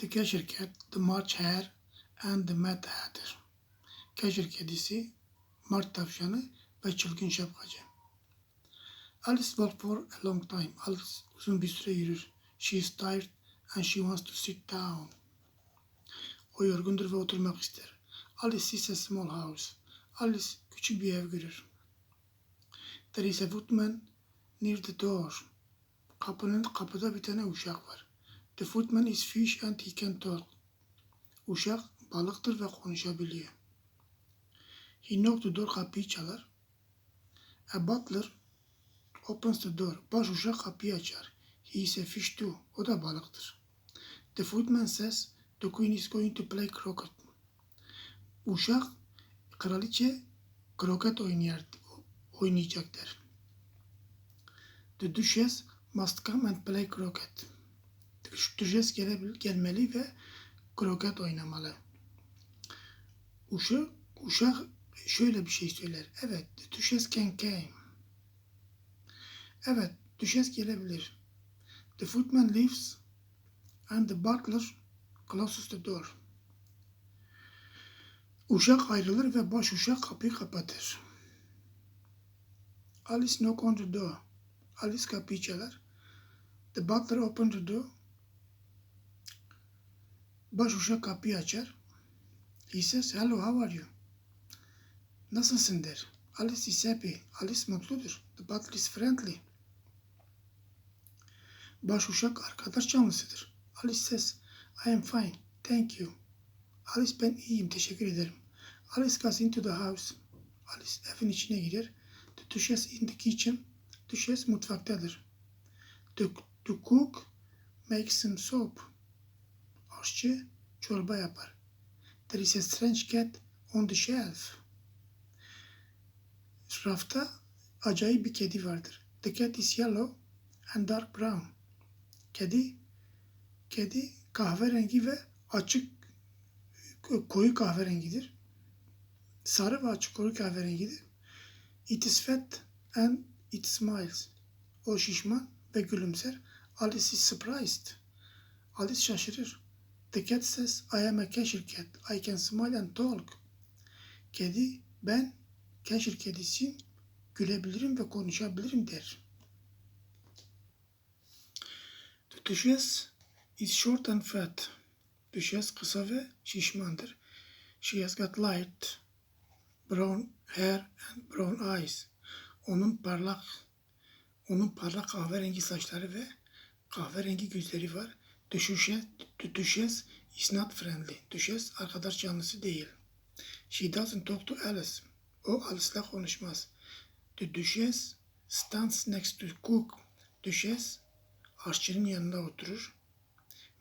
The Casher Cat, The March Hare and the Mad Hatter. Casher kedisi, Mart tavşanı ve çılgın şapkacı. Alice walked for a long time. Alice uzun bir süre yürür. She is tired and she wants to sit down. O yorgundur ve oturmak ister. Alice sees a small house. Alice küçük bir ev görür. There is a footman near the door. Kapının kapıda bir tane uşak var. The footman is fish and he can talk. Uşak balıktır ve konuşabiliyor. He knocked the door kapıyı çalar. A butler opens the door. Baş uşak kapıyı açar. He is a fish too. O da balıktır. The footman says the queen is going to play croquet. Uşak kraliçe kroket oynuyor, oynayacak der. The duchess must come and play croquet. Duchess gele, gelmeli ve kroket oynamalı. Uşak, uşak şöyle bir şey söyler. Evet, duchess can came. Evet, Duchess gelebilir. The footman leaves and the butler closes the door. Uşak ayrılır ve baş uşak kapıyı kapatır. Alice knock on the door. Alice kapıyı çalar. The butler open the door. Baş uşak kapıyı açar. He says, hello, how are you? Nasılsın der. Alice is happy. Alice mutludur. The butler is friendly. Baş uşak arkadaş canlısıdır. Alice says, I am fine. Thank you. Alice ben iyiyim. Teşekkür ederim. Alice goes into the house. Alice evin içine girer. The duchess in the kitchen. Duchess mutfaktadır. The, the cook makes some soup. Aşçı çorba yapar. There is a strange cat on the shelf. Rafta acayip bir kedi vardır. The cat is yellow and dark brown. Kedi kedi kahverengi ve açık koyu kahverengidir. Sarı ve açık koyu kahverengidir. It is fat and it smiles. O şişman ve gülümser. Alice is surprised. Alice şaşırır. The cat says, I am a cashier cat. I can smile and talk. Kedi, ben cashier kedisiyim. Gülebilirim ve konuşabilirim der. The duchess is short and fat. Duchess kısa ve şişmandır. She has got light brown hair and brown eyes. Onun parlak onun parlak kahverengi saçları ve kahverengi gözleri var. The duchess is not friendly. Duchess arkadaş canlısı değil. She doesn't talk to Alice. O Alice'la konuşmaz. The duchess stands next to cook. Duchess aşçının yanında oturur.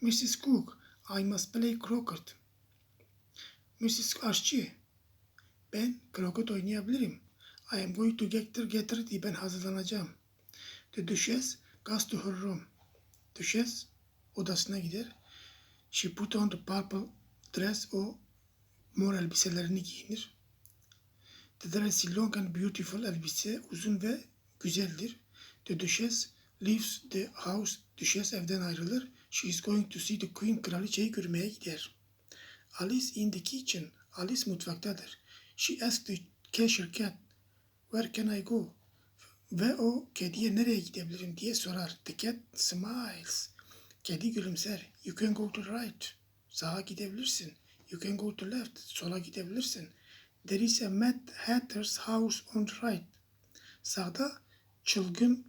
Mrs. Cook, I must play croquet. Mrs. Aşçı, ben kroket oynayabilirim. I am going to get, get ready. Ben hazırlanacağım. The Duchess goes to her room. Duchess odasına gider. She put on the purple dress. O mor elbiselerini giyinir. The dress is long and beautiful. Elbise uzun ve güzeldir. The Duchess leaves the house. Duchess evden ayrılır. She is going to see the queen. Kraliçeyi görmeye gider. Alice in the kitchen. Alice mutfaktadır. She asked the cashier cat, Where can I go? Ve o kediye nereye gidebilirim diye sorar. The cat smiles. Kedi gülümser. You can go to right. Sağa gidebilirsin. You can go to left. Sola gidebilirsin. There is a Mad Hatter's house on the right. Sağda çılgın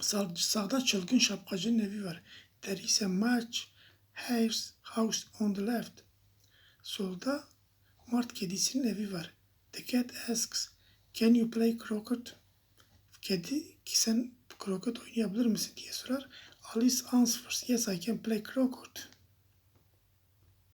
sağ, sağda çılgın şapkacının evi var. There is a March Hare's house on the left. Solda Mart kedisinin evi var. The cat asks, Can you play croquet? Kedi, sen kroket oynayabilir misin diye sorar. Alice answers, Yes I can play croquet.